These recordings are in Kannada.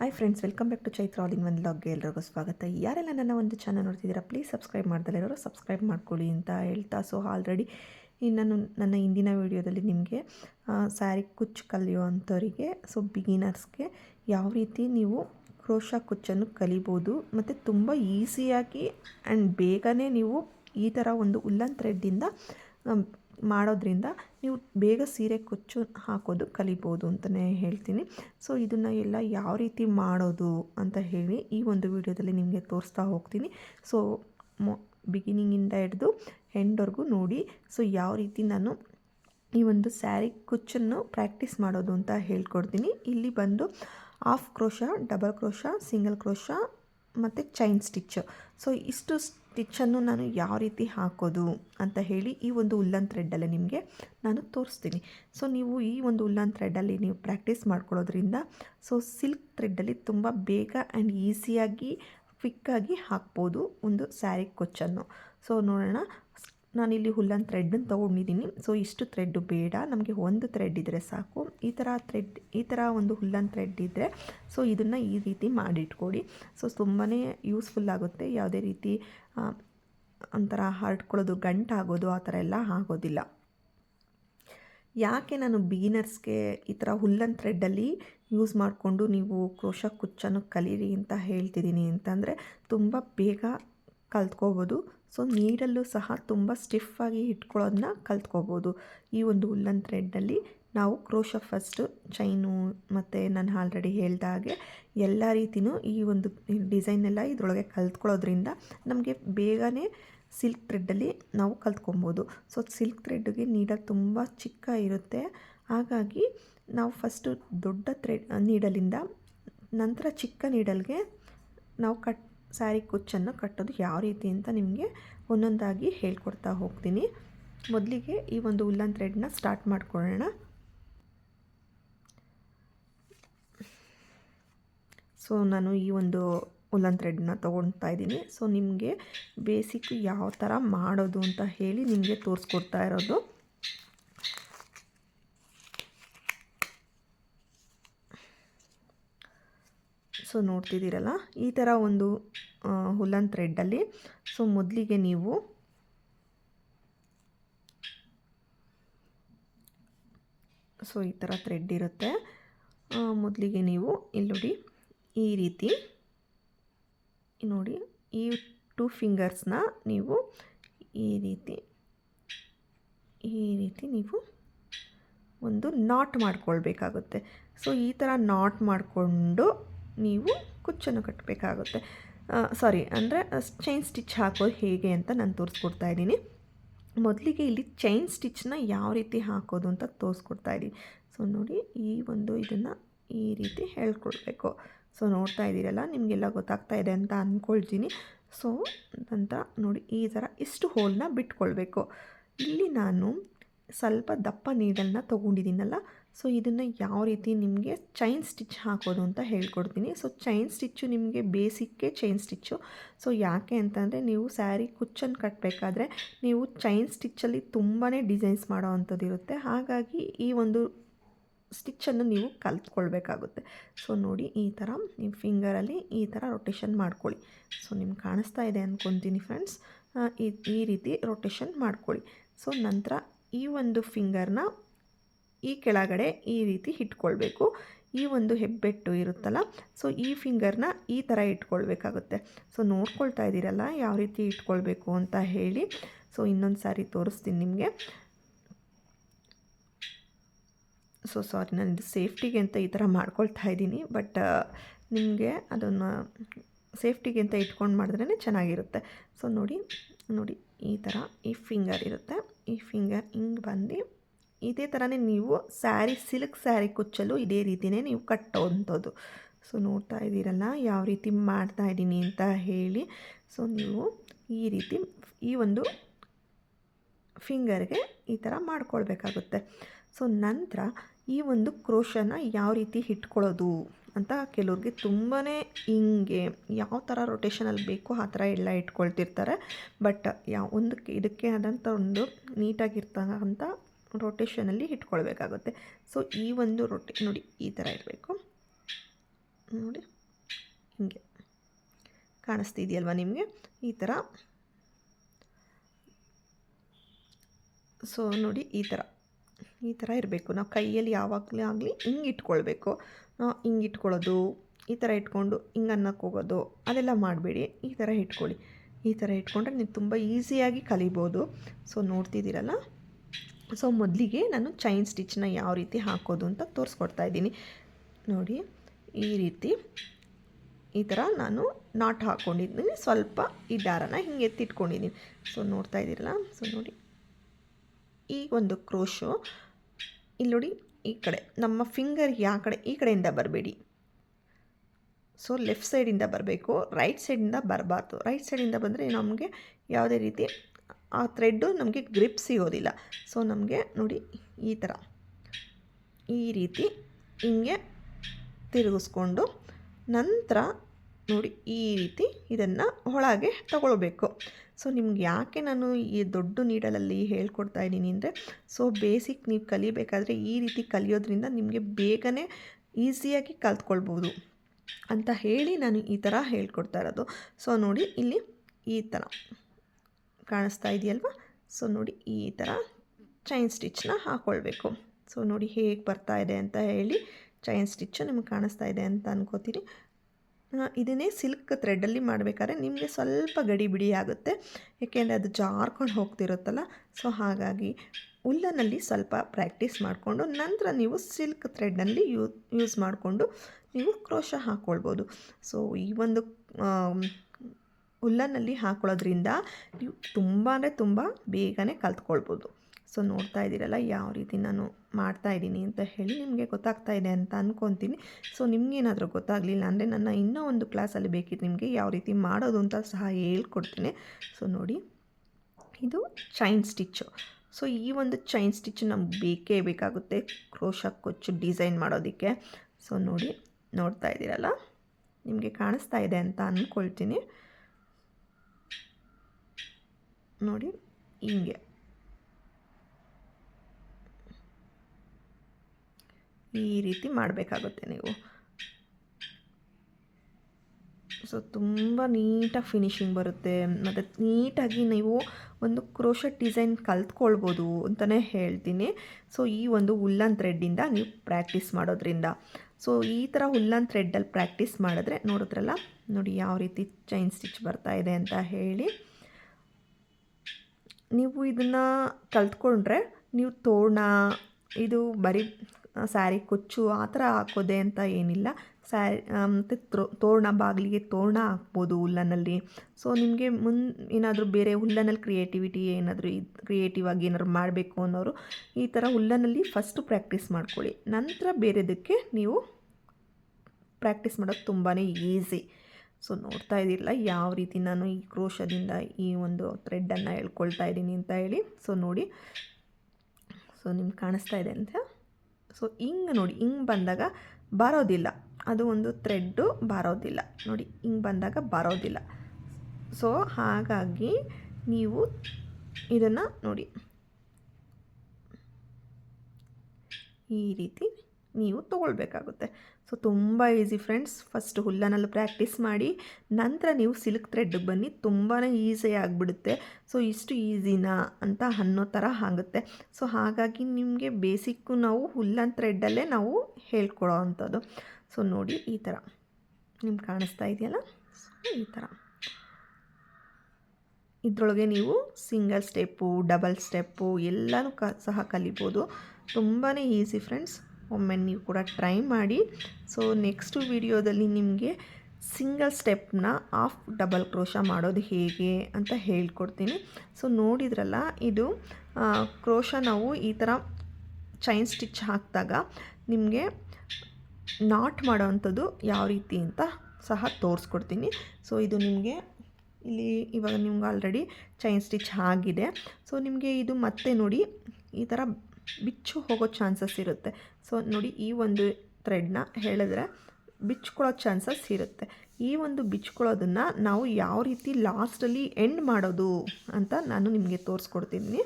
Hi friends welcome back to Chaitra all in one ಲಾಗ್ಗೆ ಎಲ್ರಿಗೂ ಸ್ವಾಗತ. ಯಾರೆಲ್ಲ ನನ್ನ ಒಂದು ಚಾನಲ್ ನೋಡ್ತಿದ್ದೀರಾ ಪ್ಲೀಸ್ ಸಬ್ಸ್ಕ್ರೈಬ್ ಮಾಡ್ದಲ್ಲ ಇರೋರು ಸಬ್ಸ್ಕ್ರೈಬ್ ಮಾಡ್ಕೊಳ್ಳಿ ಅಂತ ಹೇಳ್ತಾ. ಸೊ ಆಲ್ರೆಡಿ ನಾನು ನನ್ನ ಹಿಂದಿನ ವೀಡಿಯೋದಲ್ಲಿ ನಿಮಗೆ ಸ್ಯಾರಿ ಕುಚ್ಚು ಕಲಿಯುವಂಥವರಿಗೆ ಸೊ ಬಿಗಿನರ್ಸ್ಗೆ ಯಾವ ರೀತಿ ನೀವು ಕ್ರೋಶ ಕುಚ್ಚನ್ನು ಕಲಿಬೋದು, ಮತ್ತು ತುಂಬ ಈಸಿಯಾಗಿ ಆ್ಯಂಡ್ ಬೇಗನೆ ನೀವು ಈ ಥರ ಒಂದು ಉಲ್ಲನ್ ಥ್ರೆಡ್ಡಿಂದ ಮಾಡೋದ್ರಿಂದ ನೀವು ಬೇಗ ಸೀರೆ ಕುಚ್ಚು ಹಾಕೋದು, ಕಲಿಬೋದು ಅಂತಲೇ ಹೇಳ್ತೀನಿ. ಸೊ ಇದನ್ನು ಎಲ್ಲ ಯಾವ ರೀತಿ ಮಾಡೋದು ಅಂತ ಹೇಳಿ ಈ ಒಂದು ವಿಡಿಯೋದಲ್ಲಿ ನಿಮಗೆ ತೋರಿಸ್ತಾ ಹೋಗ್ತೀನಿ. ಸೊ ಮೊ ಬಿಗಿನಿಂಗಿಂದ ಹಿಡಿದು ಹೆಂಡ್ವರೆಗೂ ನೋಡಿ. ಸೊ ಯಾವ ರೀತಿ ನಾನು ಈ ಒಂದು ಸ್ಯಾರಿ ಕುಚ್ಚನ್ನು ಪ್ರಾಕ್ಟೀಸ್ ಮಾಡೋದು ಅಂತ ಹೇಳ್ಕೊಡ್ತೀನಿ. ಇಲ್ಲಿ ಬಂದು half crochet double crochet single crochet ಮತ್ತು ಚೈನ್ ಸ್ಟಿಚ್ ಸೊ ಇಷ್ಟು ಸ್ಟಿಚ್ಚನ್ನು ನಾನು ಯಾವ ರೀತಿ ಹಾಕೋದು ಅಂತ ಹೇಳಿ ಈ ಒಂದು ಉಲ್ಲನ್ ಥ್ರೆಡ್ಡಲ್ಲಿ ನಿಮಗೆ ನಾನು ತೋರಿಸ್ತೀನಿ. ಸೊ, ನೀವು ಈ ಒಂದು ಉಲ್ಲನ್ ಥ್ರೆಡ್ಡಲ್ಲಿ ನೀವು ಪ್ರಾಕ್ಟೀಸ್ ಮಾಡ್ಕೊಳ್ಳೋದ್ರಿಂದ ಸೊ, ಸಿಲ್ಕ್ ಥ್ರೆಡ್ಡಲ್ಲಿ ತುಂಬ ಬೇಗ ಆ್ಯಂಡ್ ಈಸಿಯಾಗಿ ಕ್ವಿಕ್ಕಾಗಿ ಹಾಕ್ಬೋದು ಒಂದು ಸ್ಯಾರಿ ಕೊಚ್ಚನ್ನು. ಸೊ, ನೋಡೋಣ. ನಾನಿಲ್ಲಿ ಹುಲ್ಲನ್ ಥ್ರೆಡ್ಡನ್ನು ತೊಗೊಂಡಿದ್ದೀನಿ. ಸೊ ಇಷ್ಟು ಥ್ರೆಡ್ಡು ಬೇಡ. ನಮಗೆ ಒಂದು ಥ್ರೆಡ್ ಇದ್ದರೆ ಸಾಕು. ಈ ಥರ ಥ್ರೆಡ್ ಈ ಥರ ಒಂದು ಹುಲ್ಲನ್ ಥ್ರೆಡ್ ಇದ್ದರೆ ಸೊ ಇದನ್ನು ಈ ರೀತಿ ಮಾಡಿಟ್ಕೊಡಿ. ಸೊ ತುಂಬಾ ಯೂಸ್ಫುಲ್ ಆಗುತ್ತೆ. ಯಾವುದೇ ರೀತಿ ಒಂಥರ ಹರಡ್ಕೊಳ್ಳೋದು ಗಂಟಾಗೋದು ಆ ಥರ ಎಲ್ಲ ಆಗೋದಿಲ್ಲ. ಯಾಕೆ ನಾನು ಬಿಗಿನರ್ಸ್ಗೆ ಈ ಥರ ಹುಲ್ಲನ್ ಥ್ರೆಡ್ಡಲ್ಲಿ ಯೂಸ್ ಮಾಡಿಕೊಂಡು ನೀವು ಕ್ರೋಶ ಕುಚ್ಚನ್ನು ಕಲೀರಿ ಅಂತ ಹೇಳ್ತಿದ್ದೀನಿ ಅಂತಂದರೆ, ತುಂಬ ಬೇಗ ಕಲ್ತ್ಕೋಬೋದು. ಸೊ ನೀಡಲ್ಲೂ ಸಹ ತುಂಬ ಸ್ಟಿಫಾಗಿ ಇಟ್ಕೊಳ್ಳೋದನ್ನ ಕಲ್ತ್ಕೋಬೋದು. ಈ ಒಂದು ಉಲ್ಲನ್ ಥ್ರೆಡ್ಡಲ್ಲಿ ನಾವು ಕ್ರೋಶ ಫಸ್ಟು ಚೈನು ಮತ್ತು ನಾನು ಆಲ್ರೆಡಿ ಹೇಳ್ದ ಹಾಗೆ ಎಲ್ಲ ರೀತಿಯೂ ಈ ಒಂದು ಡಿಸೈನೆಲ್ಲ ಇದರೊಳಗೆ ಕಲ್ತ್ಕೊಳ್ಳೋದ್ರಿಂದ ನಮಗೆ ಬೇಗನೆ ಸಿಲ್ಕ್ ಥ್ರೆಡ್ಡಲ್ಲಿ ನಾವು ಕಲ್ತ್ಕೊಬೋದು. ಸೊ ಸಿಲ್ಕ್ ಥ್ರೆಡ್ಗೆ ನೀಡಲ್ ತುಂಬ ಚಿಕ್ಕ ಇರುತ್ತೆ. ಹಾಗಾಗಿ ನಾವು ಫಸ್ಟು ದೊಡ್ಡ ಥ್ರೆಡ್ ನೀಡಲಿಂದ ನಂತರ ಚಿಕ್ಕ ನೀಡಲ್ಗೆ ನಾವು ಕಟ್ ಸ್ಯಾರಿ ಕುಚ್ಚನ್ನು ಕಟ್ಟೋದು ಯಾವ ರೀತಿ ಅಂತ ನಿಮಗೆ ಒಂದೊಂದಾಗಿ ಹೇಳ್ಕೊಡ್ತಾ ಹೋಗ್ತೀನಿ. ಮೊದಲಿಗೆ ಈ ಒಂದು ಉಲ್ಲನ್ ಥ್ರೆಡ್ನ ಸ್ಟಾರ್ಟ್ ಮಾಡ್ಕೊಳ್ಳೋಣ. ಸೊ ನಾನು ಈ ಒಂದು ಉಲ್ಲನ್ ಥ್ರೆಡ್ನ ತೊಗೊಳ್ತಾ ಇದ್ದೀನಿ. ಸೊ ನಿಮಗೆ ಬೇಸಿಕ್ ಯಾವ ಥರ ಮಾಡೋದು ಅಂತ ಹೇಳಿ ನಿಮಗೆ ತೋರಿಸ್ಕೊಡ್ತಾ ಇರೋದು. ಸೊ ನೋಡ್ತಿದ್ದೀರಲ್ಲ? ಈ ಥರ ಒಂದು ಹುಲ್ಲನ್ ಥ್ರೆಡ್ಡಲ್ಲಿ ಸೊ ಮೊದಲಿಗೆ ನೀವು ಸೊ ಈ ಥರ ಥ್ರೆಡ್ ಇರುತ್ತೆ. ಮೊದಲಿಗೆ ನೀವು ಇಲ್ಲಿ ನೋಡಿ, ಈ ರೀತಿ ನೋಡಿ, ಈ ಟೂ ಫಿಂಗರ್ಸ್ನ ನೀವು ಈ ರೀತಿ ಈ ರೀತಿ ನೀವು ಒಂದು ನಾಟ್ ಮಾಡ್ಕೊಳ್ಬೇಕಾಗುತ್ತೆ. ಸೊ ಈ ಥರ ನಾಟ್ ಮಾಡಿಕೊಂಡು ನೀವು ಕುಚ್ಚನ್ನು ಕಟ್ಟಬೇಕಾಗುತ್ತೆ ಸಾರಿ ಅಂದರೆ ಚೈನ್ ಸ್ಟಿಚ್ ಹಾಕೋದು ಹೇಗೆ ಅಂತ ನಾನು ತೋರಿಸ್ಕೊಡ್ತಾ ಇದ್ದೀನಿ. ಮೊದಲಿಗೆ ಇಲ್ಲಿ ಚೈನ್ ಸ್ಟಿಚ್ನ ಯಾವ ರೀತಿ ಹಾಕೋದು ಅಂತ ತೋರಿಸ್ಕೊಡ್ತಾ ಇದ್ದೀನಿ. ಸೊ ನೋಡಿ, ಈ ಒಂದು ಇದನ್ನು ಈ ರೀತಿ ಹೇಳ್ಕೊಡ್ಬೇಕು. ಸೊ ನೋಡ್ತಾ ಇದ್ದೀರಲ್ಲ, ನಿಮಗೆಲ್ಲ ಗೊತ್ತಾಗ್ತಾ ಇದೆ ಅಂತ ಅಂದ್ಕೊಳ್ತೀನಿ ಸೊ ನಂತರ ನೋಡಿ, ಈ ಥರ ಇಷ್ಟು ಹೋಲ್ನ ಬಿಟ್ಕೊಳ್ಬೇಕು. ಇಲ್ಲಿ ನಾನು ಸ್ವಲ್ಪ ದಪ್ಪ ನೀಡಲ್ನ ತೊಗೊಂಡಿದ್ದೀನಲ್ಲ ಸೊ, ಇದನ್ನು ಯಾವ ರೀತಿ ನಿಮಗೆ ಚೈನ್ ಸ್ಟಿಚ್ ಹಾಕೋದು ಅಂತ ಹೇಳ್ಕೊಡ್ತೀನಿ. ಸೊ ಚೈನ್ ಸ್ಟಿಚ್ಚು ನಿಮಗೆ ಬೇಸಿಕ್ಕೇ ಚೈನ್ ಸ್ಟಿಚ್ಚು ಸೊ, ಯಾಕೆ ಅಂತಂದರೆ ನೀವು ಸ್ಯಾರಿ ಕುಚ್ಚನ್ನು ಕಟ್ಟಬೇಕಾದ್ರೆ ನೀವು ಚೈನ್ ಸ್ಟಿಚ್ಚಲ್ಲಿ ತುಂಬಾ ಡಿಸೈನ್ಸ್ ಮಾಡೋ ಅಂಥದ್ದು ಇರುತ್ತೆ. ಹಾಗಾಗಿ ಈ ಒಂದು ಸ್ಟಿಚ್ಚನ್ನು ನೀವು ಕಲ್ತ್ಕೊಳ್ಬೇಕಾಗುತ್ತೆ. ಸೊ, ನೋಡಿ ಈ ಥರ ನಿಮ್ಮ ಫಿಂಗರಲ್ಲಿ ಈ ಥರ ರೊಟೇಷನ್ ಮಾಡ್ಕೊಳ್ಳಿ. ಸೊ, ನಿಮ್ಗೆ ಕಾಣಿಸ್ತಾ ಇದೆ ಅಂದ್ಕೊತೀನಿ ಫ್ರೆಂಡ್ಸ್ ಈ ರೀತಿ ರೊಟೇಷನ್ ಮಾಡ್ಕೊಳ್ಳಿ. ಸೊ, ನಂತರ ಈ ಒಂದು ಫಿಂಗರ್ನ ಈ ಕೆಳಗಡೆ ಈ ರೀತಿ ಇಟ್ಕೊಳ್ಬೇಕು. ಈ ಒಂದು ಹೆಬ್ಬೆಟ್ಟು ಇರುತ್ತಲ್ಲ ಸೊ ಈ ಫಿಂಗರ್ನ ಈ ಥರ ಇಟ್ಕೊಳ್ಬೇಕಾಗುತ್ತೆ. ಸೊ ನೋಡ್ಕೊಳ್ತಾ ಇದ್ದೀರಲ್ಲ, ಯಾವ ರೀತಿ ಇಟ್ಕೊಳ್ಬೇಕು ಅಂತ ಹೇಳಿ. ಸೊ ಇನ್ನೊಂದು ಸಾರಿ ತೋರಿಸ್ತೀನಿ ನಿಮಗೆ. ಸೊ ಸಾರಿ ನಾನು ಇದು ಸೇಫ್ಟಿಗೆ ಅಂತ ಈ ಥರ ಮಾಡ್ಕೊಳ್ತಾ ಇದ್ದೀನಿ ಬಟ್ ನಿಮಗೆ ಅದನ್ನು ಸೇಫ್ಟಿಗೆ ಅಂತ ಇಟ್ಕೊಂಡು ಮಾಡಿದ್ರೇ ಚೆನ್ನಾಗಿರುತ್ತೆ. ಸೊ ನೋಡಿ ನೋಡಿ, ಈ ಥರ ಈ ಫಿಂಗರ್ ಇರುತ್ತೆ. ಈ ಫಿಂಗರ್ ಹಿಂಗೆ ಬಂದು ಇದೇ ಥರನೇ ನೀವು ಸ್ಯಾರಿ, ಸಿಲ್ಕ್ ಸ್ಯಾರಿ ಕುಚ್ಚಲು ಇದೇ ರೀತಿಯೇ ನೀವು ಕಟ್ಟೋವಂಥದ್ದು. ಸೊ, ನೋಡ್ತಾ ಇದ್ದೀರಲ್ಲ ಯಾವ ರೀತಿ ಮಾಡ್ತಾ ಇದ್ದೀನಿ ಅಂತ ಹೇಳಿ. ಸೊ, ನೀವು ಈ ರೀತಿ ಈ ಒಂದು ಫಿಂಗರ್ಗೆ ಈ ಥರ ಮಾಡ್ಕೊಳ್ಬೇಕಾಗುತ್ತೆ. ಸೊ, ನಂತರ ಈ ಒಂದು ಕ್ರೋಶನ ಯಾವ ರೀತಿ ಇಟ್ಕೊಳ್ಳೋದು ಅಂತ ಕೆಲವ್ರಿಗೆ ತುಂಬಾ ಹಿಂಗೆ ಯಾವ ಥರ ರೊಟೇಷನಲ್ಲಿ ಬೇಕೋ ಆ ಥರ ಎಲ್ಲ ಇಟ್ಕೊಳ್ತಿರ್ತಾರೆ. ಬಟ್ ಯಾವ ಒಂದು ಇದಕ್ಕೆ ಆದಂಥ ಒಂದು ನೀಟಾಗಿರ್ತಕ್ಕಂಥ ರೊಟೇಷನಲ್ಲಿ ಇಟ್ಕೊಳ್ಬೇಕಾಗುತ್ತೆ. ಸೊ ಈ ಒಂದು ರೊಟೆ ನೋಡಿ, ಈ ಥರ ಇರಬೇಕು. ನೋಡಿ, ಹೀಗೆ. ಕಾಣಿಸ್ತಿದೆಯಲ್ವ ನಿಮಗೆ? ಈ ಥರ ಸೊ ನೋಡಿ, ಈ ಥರ ಈ ಥರ ಇರಬೇಕು. ನಾವು ಕೈಯಲ್ಲಿ ಯಾವಾಗಲೇ ಆಗಲಿ ಹಿಂಗೆ ಇಟ್ಕೊಳ್ಬೇಕು. ಹಿಂಗೆ ಇಟ್ಕೊಳ್ಳೋದು, ಈ ಥರ ಇಟ್ಕೊಂಡು ಹಿಂಗೆ ಅನ್ನಕ್ಕೆ ಹೋಗೋದು, ಅದೆಲ್ಲ ಮಾಡಬೇಡಿ. ಈ ಥರ ಇಟ್ಕೊಳ್ಳಿ. ಈ ಥರ ಇಟ್ಕೊಂಡ್ರೆ ನೀವು ತುಂಬ ಈಸಿಯಾಗಿ ಕಲಿಬೋದು. ಸೊ ನೋಡ್ತಿದ್ದೀರಲ್ಲ? ಸೊ ಮೊದಲಿಗೆ ನಾನು ಚೈನ್ ಸ್ಟಿಚ್ನ ಯಾವ ರೀತಿ ಹಾಕೋದು ಅಂತ ತೋರಿಸ್ಕೊಡ್ತಾ ಇದ್ದೀನಿ. ನೋಡಿ, ಈ ರೀತಿ ಈ ಥರ ನಾನು ನಾಟ್ ಹಾಕ್ಕೊಂಡಿದ್ದೀನಿ ಸ್ವಲ್ಪ ಈ ದಾರನ ಹಿಂಗೆ ಎತ್ತಿಟ್ಕೊಂಡಿದ್ದೀನಿ. ಸೊ ನೋಡ್ತಾ ಇದ್ದೀರಲ್ಲ? ಸೊ ನೋಡಿ, ಈ ಒಂದು ಕ್ರೋಶು ಇಲ್ಲಿ ನೋಡಿ, ಈ ಕಡೆ, ನಮ್ಮ ಫಿಂಗರ್ ಯಾವ ಕಡೆ, ಈ ಕಡೆಯಿಂದ ಬರಬೇಡಿ. ಸೊ ಲೆಫ್ಟ್ ಸೈಡಿಂದ ಬರಬೇಕು. ರೈಟ್ ಸೈಡಿಂದ ಬರಬಾರ್ದು. ರೈಟ್ ಸೈಡಿಂದ ಬಂದರೆ ನಮಗೆ ಯಾವುದೇ ರೀತಿ ಆ ಥ್ರೆಡ್ಡು ನಮಗೆ ಗ್ರಿಪ್ ಸಿಗೋದಿಲ್ಲ. ಸೊ ನಮಗೆ ನೋಡಿ ಈ ಥರ ಈ ರೀತಿ ಹಿಂಗೆ ತಿರುಗಿಸ್ಕೊಂಡು ನಂತರ ನೋಡಿ ಈ ರೀತಿ ಇದನ್ನು ಒಳಗೆ ತಗೊಳ್ಬೇಕು. ಸೊ ನಿಮ್ಗೆ ಯಾಕೆ ನಾನು ಈ ದೊಡ್ಡ ನೀಡಲಲ್ಲಿ ಹೇಳ್ಕೊಡ್ತಾ ಇದ್ದೀನಿ ಅಂದರೆ ಸೊ ಬೇಸಿಕ್ ನೀವು ಕಲಿಬೇಕಾದ್ರೆ ಈ ರೀತಿ ಕಲಿಯೋದ್ರಿಂದ ನಿಮಗೆ ಬೇಗನೆ ಈಸಿಯಾಗಿ ಕಲ್ತ್ಕೊಳ್ಬೋದು ಅಂತ ಹೇಳಿ ನಾನು ಈ ಥರ ಹೇಳ್ಕೊಡ್ತಾ ಇರೋದು. ಸೊ ನೋಡಿ ಇಲ್ಲಿ ಈ ಥರ ಕಾಣಿಸ್ತಾ ಇದೆಯಲ್ವ? ಸೊ ನೋಡಿ ಈ ಥರ ಚೈನ್ ಸ್ಟಿಚ್ನ ಹಾಕ್ಕೊಳ್ಬೇಕು ಸೊ ನೋಡಿ ಹೇಗೆ ಬರ್ತಾ ಇದೆ ಅಂತ ಹೇಳಿ ಚೈನ್ ಸ್ಟಿಚ್ಚು ನಿಮ್ಗೆ ಕಾಣಿಸ್ತಾ ಇದೆ ಅಂತ ಅನ್ಕೋತೀನಿ. ಇದನ್ನೇ ಸಿಲ್ಕ್ ಥ್ರೆಡಲ್ಲಿ ಮಾಡಬೇಕಾದ್ರೆ ನಿಮಗೆ ಸ್ವಲ್ಪ ಗಡಿ ಬಿಡಿ ಆಗುತ್ತೆ. ಏಕೆಂದರೆ ಅದು ಜಾರ್ಕೊಂಡು ಹೋಗ್ತಿರುತ್ತಲ್ಲ. ಸೊ ಹಾಗಾಗಿ ಉಲ್ಲನಲ್ಲಿ ಸ್ವಲ್ಪ ಪ್ರಾಕ್ಟೀಸ್ ಮಾಡಿಕೊಂಡು ನಂತರ ನೀವು ಸಿಲ್ಕ್ ಥ್ರೆಡ್ನಲ್ಲಿ ಯೂ ಯೂಸ್ ಮಾಡಿಕೊಂಡು ನೀವು ಕ್ರೋಶ ಹಾಕ್ಕೊಳ್ಬೋದು ಸೊ ಈ ಒಂದು ಉಲ್ಲನಲ್ಲಿ ಹಾಕೊಳ್ಳೋದ್ರಿಂದ ನೀವು ತುಂಬ ಅಂದರೆ ತುಂಬ ಬೇಗನೆ ಕಲ್ತ್ಕೊಳ್ಬೋದು. ಸೊ ನೋಡ್ತಾ ಇದ್ದೀರಲ್ಲ ಯಾವ ರೀತಿ ನಾನು ಮಾಡ್ತಾ ಇದ್ದೀನಿ ಅಂತ ಹೇಳಿ ನಿಮಗೆ ಗೊತ್ತಾಗ್ತಾ ಇದೆ ಅಂತ ಅಂದ್ಕೊತೀನಿ ಸೊ ನಿಮಗೇನಾದರೂ ಗೊತ್ತಾಗಲಿಲ್ಲ ಅಂದರೆ ನನ್ನ ಇನ್ನೂ ಒಂದು ಕ್ಲಾಸಲ್ಲಿ ಬೇಕಿತ್ತು ನಿಮಗೆ ಯಾವ ರೀತಿ ಮಾಡೋದು ಅಂತ ಸಹ ಹೇಳ್ಕೊಡ್ತೀನಿ. ಸೊ ನೋಡಿ. ಇದು ಚೈನ್ ಸ್ಟಿಚ್ಚು. ಸೊ ಈ ಒಂದು ಚೈನ್ ಸ್ಟಿಚ್ ನಮ್ಗೆ ಬೇಕೇ ಬೇಕಾಗುತ್ತೆ. ಕ್ರೋಶ ಕೊಚ್ಚು ಡಿಸೈನ್ ಮಾಡೋದಕ್ಕೆ. ಸೊ ನೋಡಿ, ನೋಡ್ತಾ ಇದ್ದೀರಲ್ಲ? ನಿಮಗೆ ಕಾಣಿಸ್ತಾ ಇದೆ ಅಂತ ಅಂದ್ಕೊಳ್ತೀನಿ ನೋಡಿ ಹಿಂಗೆ ಈ ರೀತಿ ಮಾಡಬೇಕಾಗುತ್ತೆ ನೀವು. ಸೊ ತುಂಬ ನೀಟಾಗಿ ಫಿನಿಶಿಂಗ್ ಬರುತ್ತೆ. ಮತ್ತು ನೀಟಾಗಿ ನೀವು ಒಂದು ಕ್ರೋಷಟ್ ಡಿಸೈನ್ ಕಲ್ತ್ಕೊಳ್ಬೋದು ಅಂತಲೇ ಹೇಳ್ತೀನಿ. ಸೊ ಈ ಒಂದು ಉಲ್ಲನ್ ಥ್ರೆಡ್ಡಿಂದ ನೀವು ಪ್ರಾಕ್ಟೀಸ್ ಮಾಡೋದ್ರಿಂದ. ಸೊ ಈ ಥರ ಉಲ್ಲನ್ ಥ್ರೆಡ್ಡಲ್ಲಿ ಪ್ರಾಕ್ಟೀಸ್ ಮಾಡಿದ್ರೆ ನೋಡಿದ್ರಲ್ಲ? ನೋಡಿ, ಯಾವ ರೀತಿ ಚೈನ್ ಸ್ಟಿಚ್ ಬರ್ತಾ ಇದೆ ಅಂತ ಹೇಳಿ. ನೀವು ಇದನ್ನು ಕಲ್ತ್ಕೊಂಡ್ರೆ ನೀವು ತೋರಣ, ಇದು ಬರೀ ಸ್ಯಾರಿ ಕೊಚ್ಚು, ಆ ಥರ ಹಾಕೋದೆ ಅಂತ ಏನಿಲ್ಲ. ಸ್ಯಾರಿ ಮತ್ತು ತೋರಣ ಬಾಗಿಲಿಗೆ ತೋರಣ ಹಾಕ್ಬೋದು ಉಲ್ಲನಲ್ಲಿ ಸೊ ನಿಮಗೆ ಮುನ್, ಏನಾದರೂ ಬೇರೆ ಉಲ್ಲನಲ್ಲಿ ಕ್ರಿಯೇಟಿವಿಟಿ ಏನಾದರೂ ಇದು ಕ್ರಿಯೇಟಿವ್ ಆಗಿ ಏನಾದ್ರು ಮಾಡಬೇಕು ಅನ್ನೋರು ಈ ಥರ ಉಲ್ಲನಲ್ಲಿ ಫಸ್ಟು ಪ್ರಾಕ್ಟೀಸ್ ಮಾಡ್ಕೊಳ್ಳಿ. ನಂತರ ಬೇರೆದಕ್ಕೆ ನೀವು ಪ್ರಾಕ್ಟೀಸ್ ಮಾಡೋದು ತುಂಬಾ ಈಸಿ ಸೊ ನೋಡ್ತಾ ಇದ್ದಿಲ್ಲ ಯಾವ ರೀತಿ ನಾನು ಈ ಕ್ರೋಶದಿಂದ ಈ ಒಂದು ಥ್ರೆಡ್ಡನ್ನು ಹೇಳ್ಕೊಳ್ತಾ ಇದ್ದೀನಿ ಅಂತ ಹೇಳಿ. ಸೊ ನೋಡಿ, ಸೊ ನಿಮ್ಗೆ ಕಾಣಿಸ್ತಾ ಇದೆ ಅಂತ. ಸೊ ಹಿಂಗೆ ನೋಡಿ, ಹಿಂಗೆ ಬಂದಾಗ ಬರೋದಿಲ್ಲ. ಅದು ಒಂದು ಥ್ರೆಡ್ಡು ಬರೋದಿಲ್ಲ. ನೋಡಿ, ಹಿಂಗೆ ಬಂದಾಗ ಬರೋದಿಲ್ಲ. ಸೊ ಹಾಗಾಗಿ ನೀವು ಇದನ್ನು ನೋಡಿ. ಈ ರೀತಿ ನೀವು ತೊಗೊಳ್ಬೇಕಾಗುತ್ತೆ. ಸೊ ತುಂಬ ಈಸಿ ಫ್ರೆಂಡ್ಸ್ ಫಸ್ಟ್ ಹುಲ್ಲನಲ್ಲಿ ಪ್ರಾಕ್ಟೀಸ್ ಮಾಡಿ, ನಂತರ ನೀವು ಸಿಲ್ಕ್ ಥ್ರೆಡ್ಗೆ ಬನ್ನಿ. ತುಂಬಾ ಈಸಿ ಆಗಿಬಿಡುತ್ತೆ. ಸೊ ಇಷ್ಟು ಈಸಿನಾ ಅಂತ ಅನ್ನೋ ಥರ ಆಗುತ್ತೆ. ಸೊ ಹಾಗಾಗಿ ನಿಮಗೆ ಬೇಸಿಕ್ಕು ನಾವು ಹುಲ್ಲನ್ ಥ್ರೆಡ್ಡಲ್ಲೇ ನಾವು ಹೇಳ್ಕೊಡೋ ಅಂಥದ್ದು. ಸೊ ನೋಡಿ ಈ ಥರ ನಿಮ್ಗೆ ಕಾಣಿಸ್ತಾ ಇದೆಯಲ್ಲ? ಈ ಥರ ಇದರೊಳಗೆ ನೀವು ಸಿಂಗಲ್ ಸ್ಟೆಪ್ಪು ಡಬಲ್ ಸ್ಟೆಪ್ಪು ಎಲ್ಲನೂ ಕ ಸಹ ಕಲಿಬೋದು. ತುಂಬಾ ಈಸಿ ಫ್ರೆಂಡ್ಸ್ ಒಮ್ಮೆ ನೀವು ಕೂಡ ಟ್ರೈ ಮಾಡಿ. ಸೊ ನೆಕ್ಸ್ಟು ವಿಡಿಯೋದಲ್ಲಿ ನಿಮಗೆ ಸಿಂಗಲ್ ಸ್ಟೆಪ್ನ ಆಫ್ ಡಬಲ್ ಕ್ರೋಶ ಮಾಡೋದು ಹೇಗೆ ಅಂತ ಹೇಳ್ಕೊಡ್ತೀನಿ. ಸೊ ನೋಡಿದ್ರಲ್ಲ, ಇದು ಕ್ರೋಶ ನಾವು ಈ ಥರ ಚೈನ್ ಸ್ಟಿಚ್ ಹಾಕಿದಾಗ ನಿಮಗೆ ನಾಟ್ ಮಾಡೋವಂಥದ್ದು ಯಾವ ರೀತಿ ಅಂತ ಸಹ ತೋರಿಸ್ಕೊಡ್ತೀನಿ. ಸೊ ಇದು ನಿಮಗೆ ಇಲ್ಲಿ ಇವಾಗ ನಿಮ್ಗೆ ಆಲ್ರೆಡಿ ಚೈನ್ ಸ್ಟಿಚ್ ಆಗಿದೆ. ಸೊ ನಿಮಗೆ ಇದು ಮತ್ತೆ ನೋಡಿ ಈ ಥರ ಬಿಚ್ಚು ಹೋಗೋ ಚಾನ್ಸಸ್ ಇರುತ್ತೆ. ಸೊ ನೋಡಿ ಈ ಒಂದು ಥ್ರೆಡ್ನ ಹೇಳಿದ್ರೆ ಬಿಚ್ಕೊಳ್ಳೋ ಚಾನ್ಸಸ್ ಇರುತ್ತೆ. ಈ ಒಂದು ಬಿಚ್ಕೊಳ್ಳೋದನ್ನು ನಾವು ಯಾವ ರೀತಿ ಲಾಸ್ಟಲ್ಲಿ ಎಂಡ್ ಮಾಡೋದು ಅಂತ ನಾನು ನಿಮಗೆ ತೋರಿಸ್ಕೊಡ್ತೀನಿ.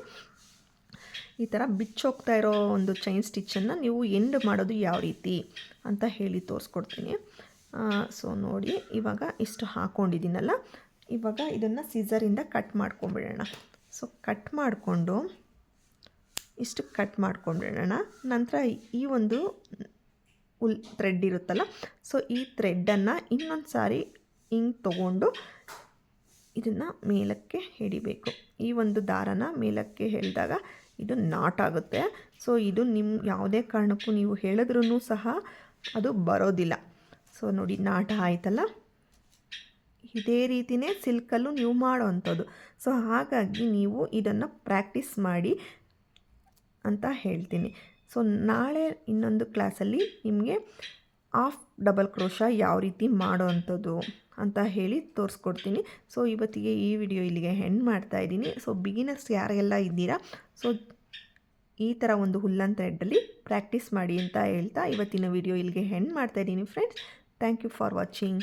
ಈ ಥರ ಬಿಚ್ಚೋಗ್ತಾ ಇರೋ ಒಂದು ಚೈನ್ ಸ್ಟಿಚ್ಚನ್ನು ನೀವು ಎಂಡ್ ಮಾಡೋದು ಯಾವ ರೀತಿ ಅಂತ ಹೇಳಿ ತೋರಿಸ್ಕೊಡ್ತೀನಿ. ಸೊ ನೋಡಿ ಇವಾಗ ಇಷ್ಟು ಹಾಕ್ಕೊಂಡಿದ್ದೀನಲ್ಲ ಇವಾಗ ಇದನ್ನು ಸೀಸರಿಂದ ಕಟ್ ಮಾಡ್ಕೊಂಬಿಡೋಣ ಸೊ ಕಟ್ ಮಾಡಿಕೊಂಡು ಇಷ್ಟು ಕಟ್ ಮಾಡ್ಕೊಂಡಿರೋಣ ನಂತರ ಈ ಒಂದು ಉಲ್ ಥ್ರೆಡ್ ಇರುತ್ತಲ್ಲ ಸೊ ಈ ಥ್ರೆಡ್ಡನ್ನು ಇನ್ನೊಂದು ಸಾರಿ ಹಿಂಗೆ ತೊಗೊಂಡು ಇದನ್ನು ಮೇಲಕ್ಕೆ ಹಿಡಿಬೇಕು ಈ ಒಂದು ದಾರನ ಮೇಲಕ್ಕೆ ಹೇಳಿದಾಗ ಇದು ನಾಟ್ ಆಗುತ್ತೆ. ಸೊ ಇದು ನಿಮ್ಮ ಯಾವುದೇ ಕಾರಣಕ್ಕೂ ನೀವು ಹೇಳಿದ್ರೂ ಸಹ ಅದು ಬರೋದಿಲ್ಲ. ಸೊ ನೋಡಿ ನಾಟ ಆಯ್ತಲ್ಲ? ಇದೇ ರೀತಿಯೇ ಸಿಲ್ಕಲ್ಲೂ ನೀವು ಮಾಡೋ ಅಂಥದ್ದು. ಸೊ ಹಾಗಾಗಿ ನೀವು ಇದನ್ನು ಪ್ರಾಕ್ಟೀಸ್ ಮಾಡಿ ಅಂತ ಹೇಳ್ತೀನಿ. ಸೊ ನಾಳೆ ಇನ್ನೊಂದು ಕ್ಲಾಸಲ್ಲಿ ನಿಮಗೆ ಆಫ್ ಡಬಲ್ ಕ್ರೋಶ ಯಾವ ರೀತಿ ಮಾಡೋ ಅಂಥದ್ದು ಅಂತ ಹೇಳಿ ತೋರಿಸ್ಕೊಡ್ತೀನಿ. ಸೊ ಇವತ್ತಿಗೆ ಈ ವಿಡಿಯೋ ಇಲ್ಲಿಗೆ ಹೆಣ್ ಮಾಡ್ತಾ ಇದ್ದೀನಿ. ಸೊ ಬಿಗಿನರ್ಸ್ ಯಾರೆಲ್ಲ ಇದ್ದೀರಾ? ಸೊ ಈ ಥರ ಒಂದು ಹುಲ್ಲನ್ ಥ್ರೆಡ್ಡಲ್ಲಿ ಪ್ರಾಕ್ಟೀಸ್ ಮಾಡಿ ಅಂತ ಹೇಳ್ತಾ ಇವತ್ತಿನ ವಿಡಿಯೋ ಇಲ್ಲಿಗೆ ಹೆಣ್ ಮಾಡ್ತಾ ಇದ್ದೀನಿ friends thank you for watching